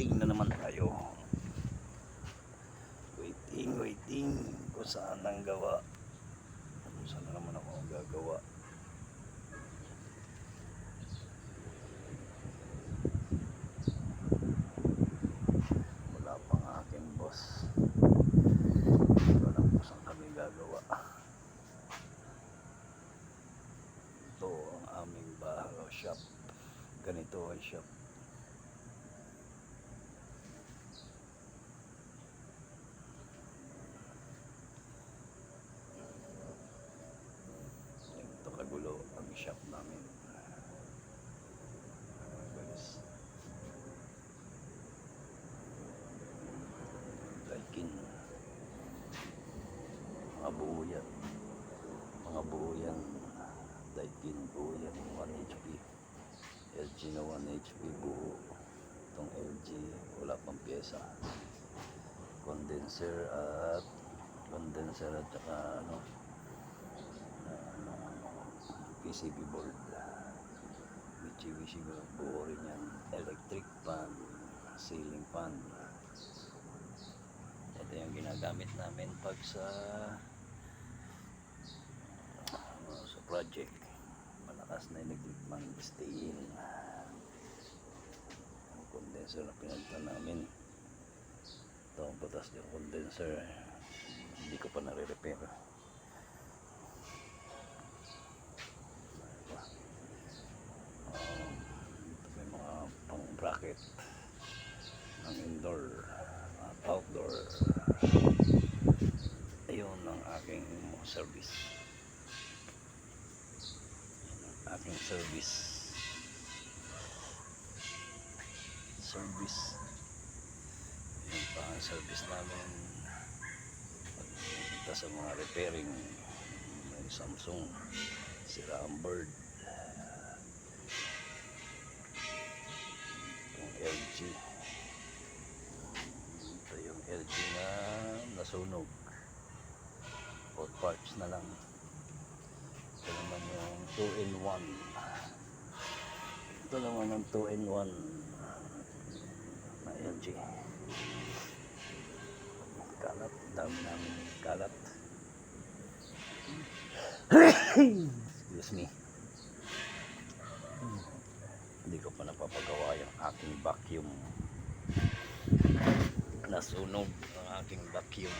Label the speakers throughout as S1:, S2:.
S1: waiting na naman tayo. Waiting waiting kung saan ang gawa. Kung saan na naman ako gagawa. Wala pang aking boss. Wala po saan kami gagawa. Ito ang aming bahaw shop. Ganito ang shop. LG na 1 HP buo. Itong LG wala pang pyesa. Condenser at condenser at saka ano ano, PCB board. Wichi-wichi buo rin yan. Electric fan. Ceiling fan. Ito yung ginagamit namin pag sa ano, sa project. Malakas na electric fan stay in. Ang condenser na pinagtan namin. Ito ang batas yung condenser. Hindi ko pa nare-repair. Um, ito may mga pang bracket ng indoor at outdoor ayun ang aking service ang aking service service. Yun pa service namin pagpunta sa mga repairing may Samsung sira ang bird yung LG ito yung LG na nasunog. For parts na lang. Ito naman yung 2 in 1 ito naman yung 2 in 1 na LG kalat dami namin kalat. Excuse me. Hindi ko pa napapagawa yung aking vacuum. Nasunog ang aking vacuum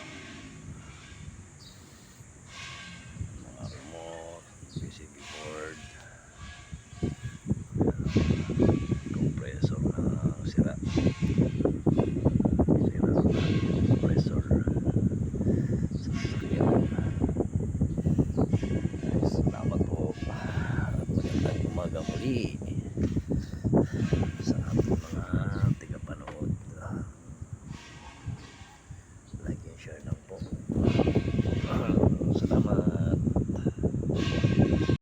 S1: sa ating mga